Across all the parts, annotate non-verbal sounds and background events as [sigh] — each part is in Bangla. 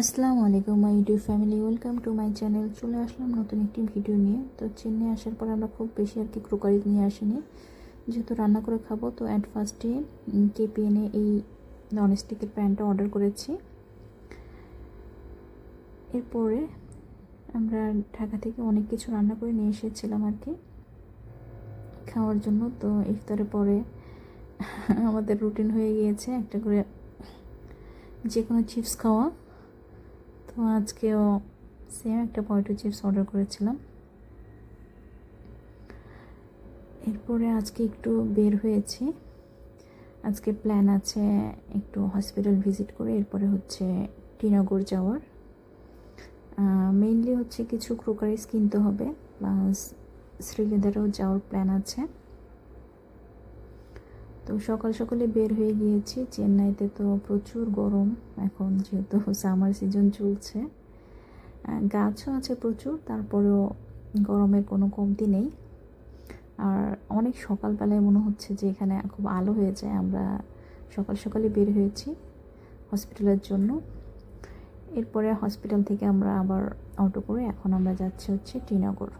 আসসালামু আলাইকুম my YouTube family welcome to my channel চলে আসলাম নতুন একটি ভিডিও নিয়ে। তো চেন্নাই আসার পর আমরা খুব বেশি আর কি ক্রোকারি নিয়ে আসিনি। যেহেতু রান্না করে খাব, তো অ্যাট ফার্স্টে কেপিএনে এই ননস্টিকের প্যানটা অর্ডার করেছি। এরপরে আমরা ঢাকা থেকে অনেক কিছু রান্না করে নিয়ে এসেছিলাম আর কি খাওয়ার জন্য। তো ইফতারের পরে আমাদের রুটিন হয়ে গিয়েছে একটা করে যে কোনো চিপস খাওয়া। তো আজকেও সেম একটা পটেটো চিপস অর্ডার করেছিলাম। এরপরে আজকে একটু বের হয়েছি। আজকে প্ল্যান আছে একটু হসপিটাল ভিজিট করে, এরপরে হচ্ছে টিনগর যাওয়ার। মেইনলি হচ্ছে কিছু ক্রোকারিজ কিনতে হবে প্লাস শ্রীলেদারও যাওয়ার প্ল্যান আছে। তো সকাল সকালে বের হয়ে গিয়েছি। চেন্নাইতে তো প্রচুর গরম এখন, যেহেতু সামার সিজন চলছে। গাছও আছে প্রচুর, তারপরেও গরমের কোনো কমতি নেই। আর অনেক সকালবেলায় মনে হচ্ছে যে এখানে খুব আলো হয়ে যায়, আমরা সকাল সকালে বের হয়েছি হসপিটালের জন্য। এরপরে হসপিটাল থেকে আমরা আবার অটো করে এখন আমরা যাচ্ছি হচ্ছে টিনগর।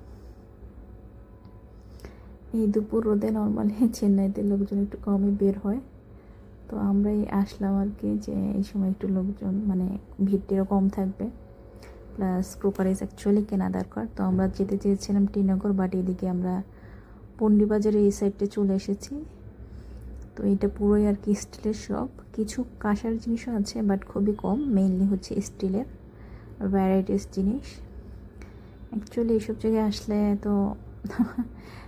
এই দুপুর রোদে নর্মালি [laughs] চেন্নাইতে লোকজন একটু কমই বের হয়। তো আমরাই আসলাম আর কি যে এই সময় একটু লোকজন মানে ভিড়টিরও কম থাকবে। প্লাস ক্রোকারিজ অ্যাকচুয়ালি কেনা দরকার তো আমরা যেতে চেয়েছিলাম টিনগর বাট এদিকে আমরা পন্ডিবাজারের এই সাইডটা চলে এসেছি। তো এটা পুরোই আর কি স্টিলের শপ কিছু কাঁসার জিনিসও আছে বাট খুবই কম। মেইনলি হচ্ছে স্টিলের ভ্যারাইটিস জিনিস। অ্যাকচুয়ালি এইসব জায়গায় আসলে তো [laughs]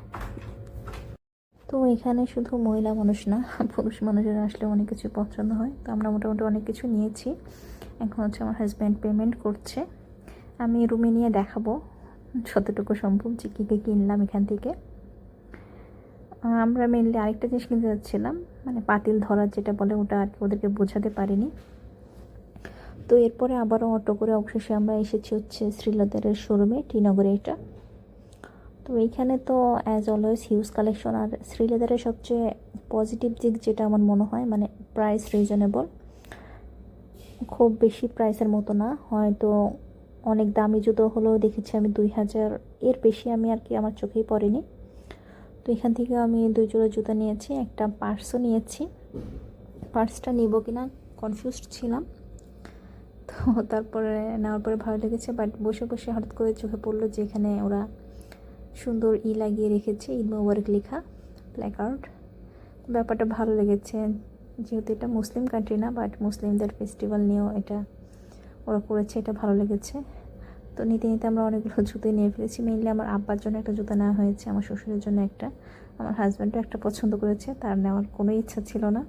তো এখানে শুধু মহিলা মানুষ না, পুরুষ মানুষের আসলে অনেক কিছু পছন্দ হয়। তো আমরা মোটামুটি অনেক কিছু নিয়েছি। এখন হচ্ছে আমার হাজব্যান্ড পেমেন্ট করছে। আমি রুমে নিয়ে দেখাবো যতটুকু সম্ভব যে কী কী কিনলাম এখান থেকে। আমরা মেনলি আরেকটা জিনিস কিনতে যাচ্ছিলাম মানে পাতিল ধরার যেটা বলে ওটা আর কি ওদেরকে বোঝাতে পারিনি। তো এরপরে আবারও অটো করে অবশেষে আমরা এসেছি হচ্ছে শ্রীলতারের শোরুমে টিনগরে এটা। তো এইখানে তো অ্যাজ অলওয়েজ হিউজ কালেকশন আর শ্রীলেদারের সবচেয়ে পজিটিভ দিক যেটা আমার মনে হয় মানে প্রাইস রিজনেবল খুব বেশি প্রাইসের মতো না। হয়তো অনেক দামি জুতো হলেও দেখেছি আমি দুই হাজার, এর বেশি আমি আর কি আমার চোখেই পড়েনি। তো এখান থেকে আমি দুই জোড়া জুতো নিয়েছি, একটা পার্সও নিয়েছি। পার্সটা নিব কি না কনফিউজড ছিলাম। তো তারপরে নেওয়ার পরে ভালো লেগেছে বাট বসে বসে হঠাৎ করে চোখে পড়ল যে এখানে ওরা সুন্দর ই লাগিয়ে রেখেছে ঈদ মোবারক লেখা প্ল্যাকার্ড ব্যাপারটা ভালো লেগেছে, যেহেতু এটা মুসলিম কান্ট্রি না বাট মুসলিমদের ফেস্টিভ্যাল নিয়েও এটা ওরা করেছে, এটা ভালো লেগেছে। তো নিতে নিতে আমরা অনেকগুলো জুতো নিয়ে ফেলেছি মেনলি আমার আব্বার জন্য একটা জুতো নেওয়া হয়েছে, আমার শ্বশুরের জন্য একটা। আমার হাজব্যান্ডও একটা পছন্দ করেছে, তার নেওয়ার কোনো ইচ্ছা ছিল না।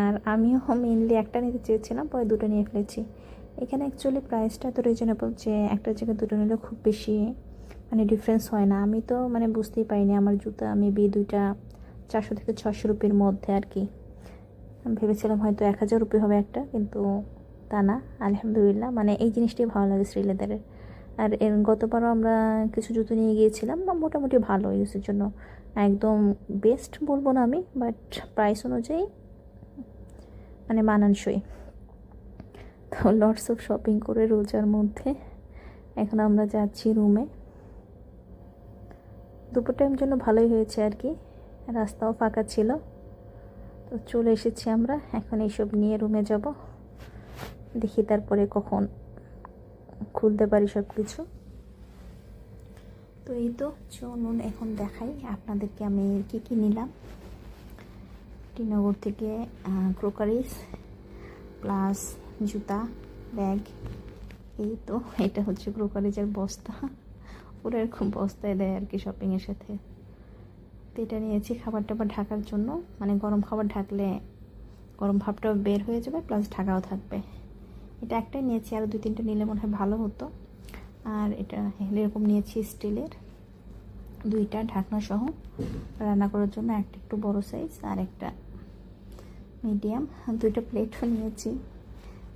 আর আমিও মেনলি একটা নিতে চেয়েছিলাম, পরে দুটো নিয়ে ফেলেছি। এখানে অ্যাকচুয়ালি প্রাইসটা তো রিজনেবল যে একটা জায়গায় দুটো নিলে খুব বেশি মানে ডিফারেন্স হয় না। আমি তো মানে বুঝতেই পারিনি আমার জুতা আমি বি দুইটা চারশো থেকে ছশো রুপির মধ্যে আর কি। ভেবেছিলাম হয়তো এক হাজার রুপি হবে একটা, কিন্তু তা না, আলহামদুলিল্লাহ। মানে এই জিনিসটাই ভালো লাগে শ্রীলেদারের। আর এর গতবারও আমরা কিছু জুতো নিয়ে গিয়েছিলাম মোটামুটি ভালো ইউজের জন্য। একদম বেস্ট বলব না আমি বাট প্রাইস অনুযায়ী মানে মানানসই। তো লটস অফ শপিং করে রোজার মধ্যে এখন আমরা যাচ্ছি রুমে দুপুর টাইম জন্য ভালোই হয়েছে আর কি রাস্তাও ফাঁকা ছিল। তো চলে এসেছি আমরা। এখন এইসব নিয়ে রুমে যাব। দেখি তারপরে কখন খুলতে পারি সব কিছু তো এই তো, চলুন এখন দেখাই আপনাদেরকে আমি কি কি নিলাম। টিনগর থেকে ক্রোকারিস প্লাস জুতা, ব্যাগ। এই তো, এটা হচ্ছে ক্রোকারিজের বস্তা। ওরা এরকম বস্তায় দেয় আর কি শপিংয়ের সাথে। তো এটা নিয়েছি খাবার টাবার ঢাকার জন্য। মানে গরম খাবার ঢাকলে গরম ভাবটাও বের হয়ে যাবে প্লাস ঢাকাও থাকবে। এটা একটাই নিয়েছি আরও দুই তিনটা নিলে মনে হয় ভালো হতো। আর এটা এরকম নিয়েছি স্টিলের। দুইটা ঢাকনা সহ রান্না করার জন্য একটা একটু বড় সাইজ আর একটা মিডিয়াম দুইটা প্লেটও নিয়েছি।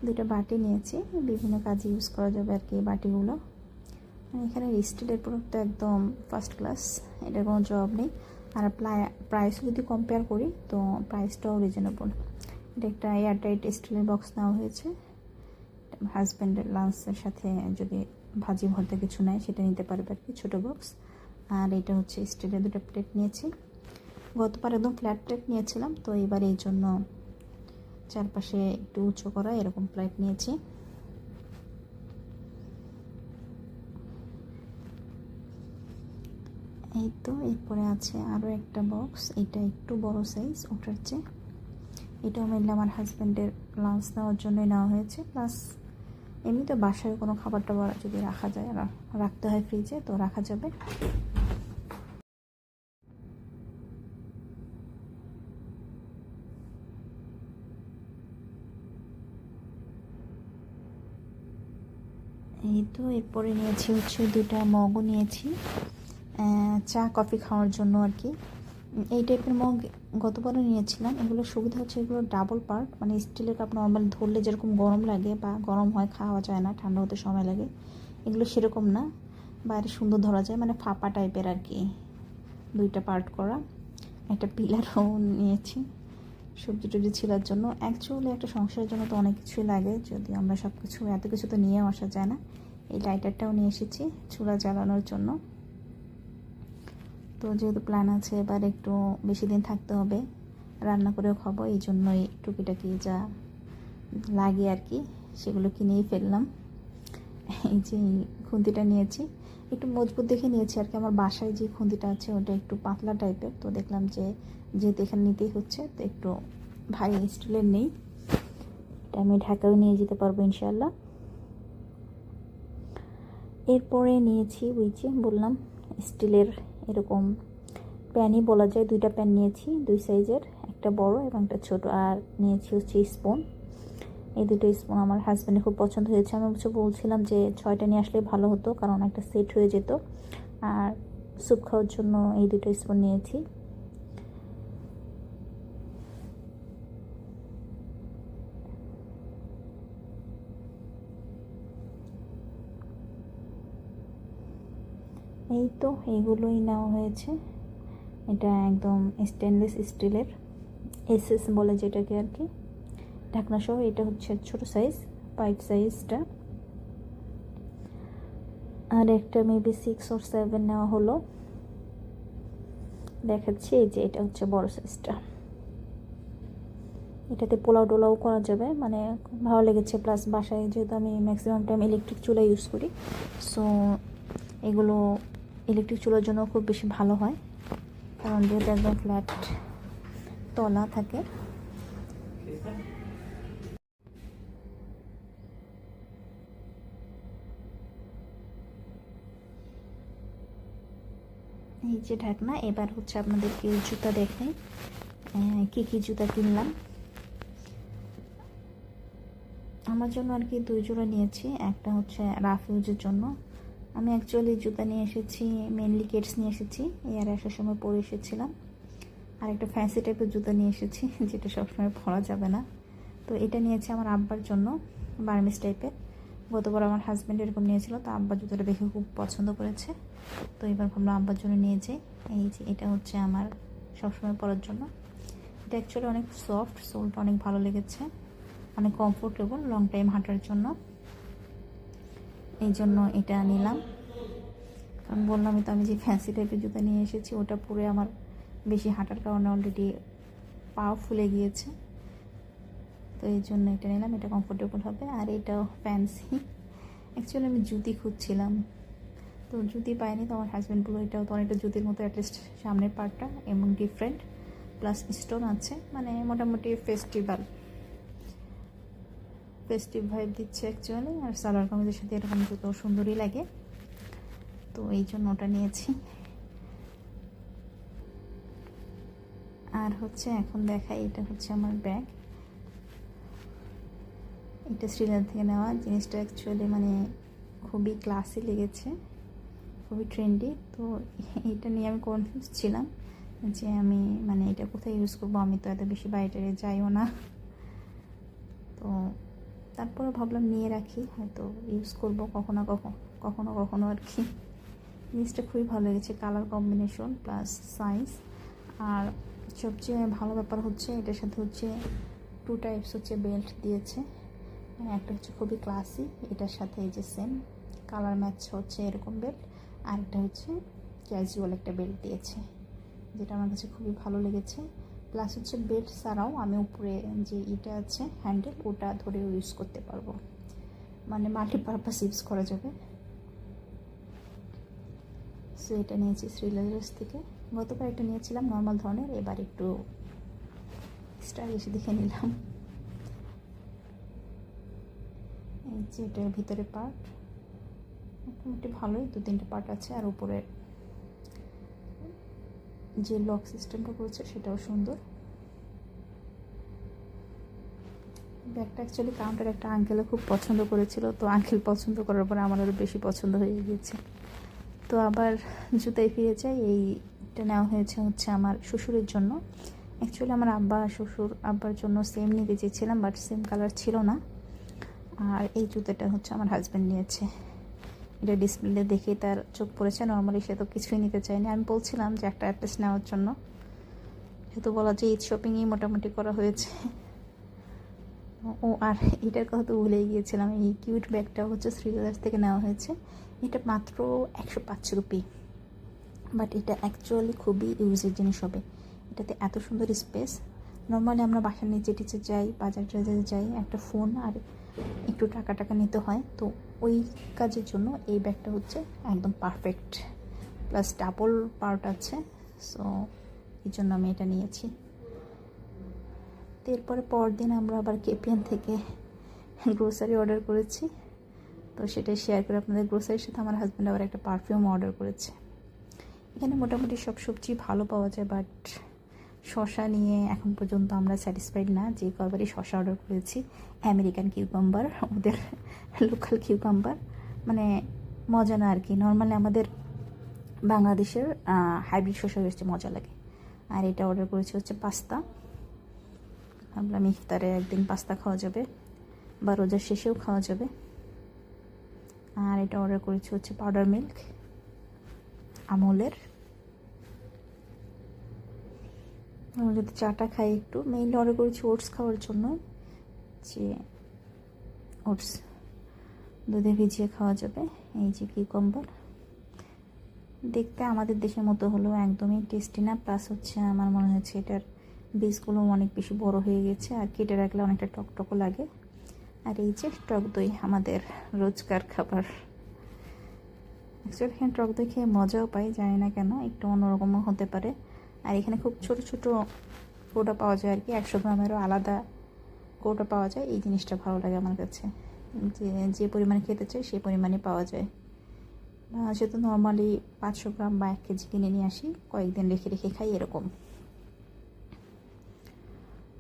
দুইটা বাটি নিয়েছি। বিভিন্ন কাজে ইউজ করা যাবে আর কি বাটিগুলো। এখানে স্টিলের প্রোডাক্ট একদম ফার্স্ট ক্লাস এটার কোনো জবাব নেই। আর প্রাইস যদি কম্পেয়ার করি, তো প্রাইসটাও রিজনেবল এটা একটা এয়ারটাইট স্টিলের বক্স নেওয়া হয়েছে। হাজব্যান্ডের লাঞ্চের সাথে যদি ভাজি ভর্তা কিছু নেয়, সেটা নিতে পারবে আর কি, ছোটো বক্স আর এটা হচ্ছে স্টিলের দুটো প্লেট নিয়েছি। গতবার একদম ফ্ল্যাট প্লেট নিয়েছিলাম, তো এবার এই জন্য চারপাশে একটু উঁচু করা এরকম প্লেট নিয়েছি। এই তো, এরপরে আছে আরও একটা বক্স এটা একটু বড় সাইজ ওটার চেয়ে। এটাও মেনলি আমার হাজব্যান্ডের লাঞ্চ নেওয়ার জন্যই নেওয়া হয়েছে। প্লাস এমনিতে বাসায় কোনো খাবার টাবার যদি রাখা যায় রাখতে হয় ফ্রিজে তো রাখা যাবে। এই তো, এরপরে নিয়েছি হচ্ছে দুটা মগও নিয়েছি। চা, কফি খাওয়ার জন্য আর কি। এই টাইপের মগ গতবারও নিয়েছিলাম। এগুলো সুবিধা হচ্ছে এগুলো ডাবল পার্ট মানে স্টিলের কাপ নর্মাল ধরলে যেরকম গরম লাগে বা গরম হয়, খাওয়া যায় না, ঠান্ডা হতে সময় লাগে। এগুলো সেরকম না। বাইরে সুন্দর ধরা যায় মানে ফাঁপা টাইপের আর কি। দুইটা পার্ট করা। একটা পিলারও নিয়েছি, সবজি টবজি ছিলার জন্য। অ্যাকচুয়ালি একটা সংসারের জন্য তো অনেক কিছুই লাগে, যদি আমরা সব কিছু এত কিছু তো নিয়েও আসা যায় না। এই লাইটারটাও নিয়ে এসেছি, চুলা জ্বালানোর জন্য। তো যেহেতু প্ল্যান আছে, এবার একটু বেশি দিন থাকতে হবে। রান্না করেও খাব, এই জন্যই টুকিটাকি যা লাগে আর কি, সেগুলো কিনেই ফেললাম। এই যে খুন্তিটা নিয়েছি, একটু মজবুত দেখে নিয়েছি আর কি। আমার বাসায় যে খুন্তিটা আছে, ওটা একটু পাতলা টাইপের তো দেখলাম যে, যেহেতু এখানে নিতেই হচ্ছে, তো একটু ভারী স্টিলের নেই। এটা আমি ঢাকাও নিয়ে যেতে পারব ইনশাল্লাহ এরপরে নিয়েছি, ওই যে বললাম, স্টিলের এরকম প্যানই বলা যায়। দুইটা প্যান নিয়েছি, দুই সাইজের, একটা বড় এবং একটা ছোট। আর নিয়েছি হচ্ছে স্পুন। এই দুটো স্পুন আমার হাজব্যান্ডের খুব পছন্দ হয়েছে। আমি অবশ্য বলছিলাম যে ছয়টা নিয়ে আসলে ভালো হতো, কারণ একটা সেট হয়ে যেত। আর স্যুপ খাওয়ার জন্য এই দুটো স্পুন নিয়েছি। এই তো এইগুলোই নেওয়া হয়েছে। এটা একদম স্টেনলেস স্টিলের এসএস বলে যেটাকে আর কি। ঢাকনা সহ এটা হচ্ছে ছোট সাইজ পাইপ সাইজটা আর একটা মেবি সিক্স ওর সেভেন নেওয়া হলো। দেখাচ্ছি এই যে এটা হচ্ছে বড় সাইজটা এটাতে পোলাও টোলাও করা যাবে মানে ভালো লেগেছে। প্লাস বাসায় যেহেতু আমি ম্যাক্সিমাম টাইম ইলেকট্রিক চুলা ইউজ করি সো এগুলো ইলেকট্রিক চুলার জন্য খুব বেশি ভালো হয়। কারণ যেহেতু একদম ফ্ল্যাট তলা থাকে। এই যে ঢাকনা এবার হচ্ছে আপনাদেরকে জুতা আহ, কি কি জুতা কিনলাম। আমার জন্য আর কি দুই জোড়া নিয়েছি একটা হচ্ছে রাফ ইউজের জন্য। আমি অ্যাকচুয়ালি জুতা নিয়ে এসেছি মেনলি কেটস নিয়ে এসেছি এয়ার আসার সময় পরে এসেছিলাম। আর একটা ফ্যান্সি টাইপের জুতা নিয়ে এসেছি, [laughs] যেটা সবসময় পরা যাবে না। তো এটা নিয়েছি আমার আব্বার জন্য বার্মিস টাইপের গতবার আমার হাজব্যান্ড এরকম নিয়েছিল, তো আব্বা জুতোটা দেখে খুব পছন্দ করেছে। তো এবার ভাবলাম আব্বার জন্য নিয়ে এই যে এটা হচ্ছে আমার সবসময় পরার জন্য। এটা অ্যাকচুয়ালি অনেক সফট সোলটা অনেক ভালো লেগেছে। অনেক কমফোর্টেবল লং টাইম হাঁটার জন্য। এই জন্য এটা নিলাম। কারণ বললামই তো আমি যে ফ্যান্সি টাইপের জুতো নিয়ে এসেছি, ওটা পরে আমার বেশি হাঁটার কারণে অলরেডি পাও ফুলে গিয়েছে। তো এই জন্য এটা নিলাম, এটা কমফোর্টেবল হবে। আর এটাও ফ্যান্সি অ্যাকচুয়ালি আমি জুতি খুঁজছিলাম। তো জুতি পাইনি, তো আমার হাজব্যান্ড বলল এটাও তো অনেকটা জুতির মতো অ্যাটলিস্ট সামনের পার্টটা এবং ডিফারেন্ট প্লাস স্টোন আছে মানে মোটামুটি ফেস্টিভ্যাল ফেস্টিভ ভাইব দিচ্ছে অ্যাকচুয়ালি আর সালোয়ার কামিজের সাথে এরকম জুতো সুন্দরই লাগে। তো এই জন্য ওটা নিয়েছি। আর হচ্ছে এখন দেখাই, এটা হচ্ছে আমার ব্যাগ। এটা শ্রীলঙ্কা থেকে নেওয়া। জিনিসটা অ্যাকচুয়ালি মানে খুবই ক্লাসি লেগেছে, খুবই ট্রেন্ডি তো এটা নিয়ে আমি কনফিউজ ছিলাম যে আমি মানে এটা কোথায় ইউজ করব? আমি তো এত বেশি বাইরে যাইও না। তো তারপরে ভাবলাম নিয়ে রাখি হয়তো ইউজ করব কখনো কখনো কখনো কখনো আর কি। জিনিসটা খুবই ভালো লেগেছে কালার কম্বিনেশন প্লাস সাইজ আর সবচেয়ে ভালো ব্যাপার হচ্ছে এটার সাথে হচ্ছে টু টাইপস হচ্ছে বেল্ট দিয়েছে। হ্যাঁ, একটা হচ্ছে খুবই ক্লাসি এটার সাথে এই যে সেম কালার ম্যাচ হচ্ছে এরকম বেল্ট আর একটা হচ্ছে ক্যাজুয়াল একটা বেল্ট দিয়েছে যেটা আমার কাছে খুবই ভালো লেগেছে। প্লাস হচ্ছে বেল্ট ছাড়াও আমি উপরে যে ইটা আছে হ্যান্ডেল ওটা ধরে ইউজ করতে পারব। মানে মাল্টিপারপাস ইউজ করা যাবে। সো এটা নিয়েছি শ্রীলার্স থেকে। গতবার এটা নিয়েছিলাম নর্মাল ধরনের, এবার একটু স্টাইলিশ দেখে নিলাম। এই যে এটার ভিতরে পার্ট মোটামুটি ভালোই দু তিনটে পার্ট আছে, আর উপরে যে লক সিস্টেমটা করেছে সেটাও সুন্দর। ব্যাগটা অ্যাকচুয়ালি কাউন্টার একটা আঙ্কেলও খুব পছন্দ করেছিল, তো আঙ্কেল পছন্দ করার পরে আমার আরও বেশি পছন্দ হয়ে গিয়েছে। তো আবার জুতায় ফিরে যাই, এইটা নেওয়া হয়েছে হচ্ছে আমার শ্বশুরের জন্য। অ্যাকচুয়ালি আমার আব্বা শ্বশুর আব্বার জন্য সেম নিতে চেয়েছিলাম বাট সেম কালার ছিল না। আর এই জুতোটা হচ্ছে আমার হাজব্যান্ড নিয়েছে। এটা ডিসপ্লে দেখে তার চোখ পড়েছে নর্মালি সে তো কিছুই নিতে চায়নি। আমি বলছিলাম যে একটা অ্যাড্রেস নেওয়ার জন্য। যেহেতু বলা যে ঈদ শপিংই মোটামুটি করা হয়েছে। ও, আর এটার কথা তো ভুলেই গিয়েছিলাম। এই কিউট ব্যাগটা হচ্ছে শ্রীলাস থেকে নেওয়া হয়েছে। এটা মাত্র একশো পাঁচ রুপি। বাট এটা অ্যাকচুয়ালি খুবই ইউজের জিনিস হবে। এটাতে এত সুন্দর স্পেস নর্মালি আমরা বাসার নিচে টিচে যাই, বাজার টাজারে যাই, একটা ফোন আর একটু টাকা টাকা নিতে হয়, তো ওই কাজের জন্য এই ব্যাগটা হচ্ছে একদম পারফেক্ট প্লাস ডাবল পার্ট আছে সো এই জন্য আমি এটা নিয়েছি। তো এরপরে পরদিন আমরা আবার কেপিএন থেকে গ্রোসারি অর্ডার করেছি, তো সেটাই শেয়ার করে আপনাদের গ্রোসারির সাথে আমার হাজব্যান্ড আবার একটা পারফিউম অর্ডার করেছে। এখানে মোটামুটি সব সবজি ভালো পাওয়া যায় বাট শশা নিয়ে এখন পর্যন্ত আমরা স্যাটিসফাইড না। যে কয়বারই শশা অর্ডার করেছি আমেরিকান কিউকাম্বার ওদের লোকাল কিউকাম্বার মানে মজা না আর কি। নর্মালি আমাদের বাংলাদেশের হাইব্রিড শসা বেশি মজা লাগে। আর এটা অর্ডার করেছি হচ্ছে পাস্তা। ভাবলাম ইফতারে একদিন পাস্তা খাওয়া যাবে বা রোজার শেষেও খাওয়া যাবে। আর এটা অর্ডার করেছি হচ্ছে পাউডার মিল্ক আমলের। আমরা যদি চাটা খাই একটু মেইনলি অর্ডার করেছি ওটস খাওয়ার জন্য, যে ওটস দুধে ভিজিয়ে খাওয়া যাবে, এই যে কিউকাম্বার দেখতে আমাদের দেশের মতো হলেও একদমই টেস্টি না প্লাস হচ্ছে আমার মনে হচ্ছে এটার বীজগুলো অনেক বেশি বড় হয়ে গেছে, আর কেটে রাখলে অনেকটা টকটকও লাগে। আর এই যে টক দই, আমাদের রোজকার খাবার। অ্যাকচুয়ালি এখানে টক দই খেয়ে মজাও পাই, জানি না কেন, একটু অন্যরকমও হতে পারে। আর এখানে খুব ছোট ছোট কৌটা পাওয়া যায় আর কি। একশো গ্রামেরও আলাদা কৌটা পাওয়া যায়। এই জিনিসটা ভালো লাগে আমার কাছে। যে যে পরিমাণে খেতে চাই সেই পরিমাণে পাওয়া যায়। সে তো নর্মালি পাঁচশো গ্রাম বা এক কেজি কিনে নিয়ে আসি। কয়েকদিন রেখে রেখে খাই এরকম।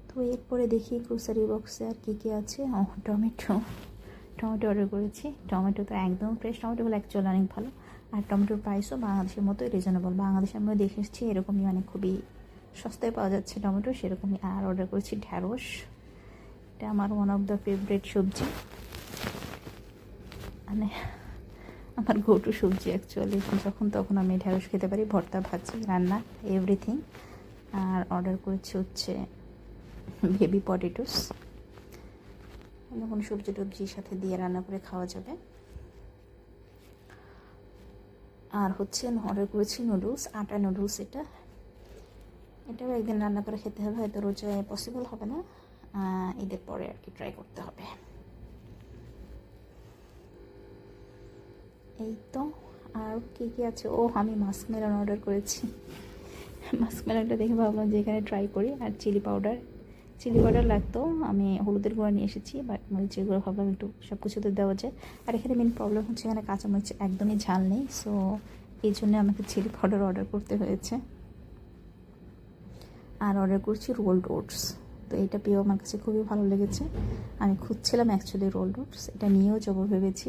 তো এরপরে দেখি গ্রোসারি বক্সে আর কী কী আছে। টমেটো। টমেটো অর্ডার করেছি। টমেটো তো একদম ফ্রেশ টমেটোগুলো অ্যাকচুয়ালি অনেক ভালো। আর টমেটোর প্রাইসও বাংলাদেশের মতোই রিজনেবল বাংলাদেশে আমরা দেখে এসেছি এরকমই মানে খুবই সস্তায় পাওয়া যাচ্ছে টমেটো, সেরকমই আর অর্ডার করেছি ঢ্যাঁড়স। এটা আমার ওয়ান অফ দ্য ফেভারেট সবজি। মানে আমার ঘটু সবজি অ্যাকচুয়ালি যখন তখন আমি ঢ্যাঁড়স খেতে পারি, ভর্তা, ভাজি, রান্না এভরিথিং আর অর্ডার করেছি হচ্ছে বেবি পটেটোস অন্য কোনো সবজি টবজির সাথে দিয়ে রান্না করে খাওয়া যাবে। আর হচ্ছে অর্ডার করেছি নুডলস আটা নুডলস এটা। এটাও একদিন রান্না করে খেতে হবে, হয়তো রোজায় পসিবল হবে না। ঈদের পরে আর কি ট্রাই করতে হবে। এই তো, আর কী কী আছে? ও আমি মাস্ক মেলান অর্ডার করেছি। [laughs] মাস্ক মেলানটা দেখে ভাবলাম যে এখানে ট্রাই করি, আর চিলি পাউডার চিলি পাউডার লাগতো, আমি হলুদের গুঁড়া নিয়ে এসেছি বাট মরিচের গুঁড়ো ভাবলাম একটু সব কিছুতে দেওয়া যায়। আর এখানে মেন প্রবলেম হচ্ছে এখানে কাঁচামরিচ একদমই ঝাল নেই সো এই জন্য আমাকে চিলি পাউডার অর্ডার করতে হয়েছে। আর অর্ডার করছি রোল্ড ওটস তো এটা পেয়েও আমার কাছে খুবই ভালো লেগেছে। আমি খুঁজছিলাম অ্যাকচুয়ালি রোল্ড ওটস এটা নিয়েও যাব ভেবেছি।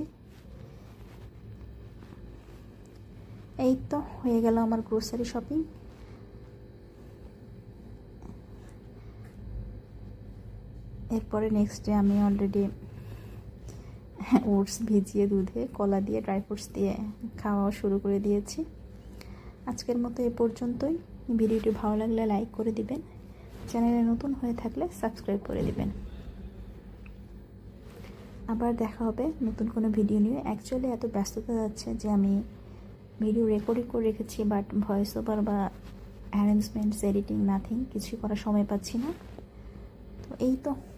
এই তো, হয়ে গেল আমার গ্রোসারি শপিং এরপরে নেক্সট ডে আমি অলরেডি ওটস ভিজিয়ে দুধে কলা দিয়ে ড্রাই ফ্রুটস দিয়ে খাওয়া শুরু করে দিয়েছি। আজকের মতো এ পর্যন্তই। ভিডিওটি ভালো লাগলে লাইক করে দিবেন। চ্যানেলে নতুন হয়ে থাকলে সাবস্ক্রাইব করে দিবেন। আবার দেখা হবে নতুন কোনো ভিডিও নিয়ে। অ্যাকচুয়ালি এত ব্যস্ততা যাচ্ছে যে আমি ভিডিও রেকর্ডিং করে রেখেছি বাট ভয়েস ওভার বা অ্যারেঞ্জমেন্টস এডিটিং নাথিং কিছুই করার সময় পাচ্ছি না। তো এই তো।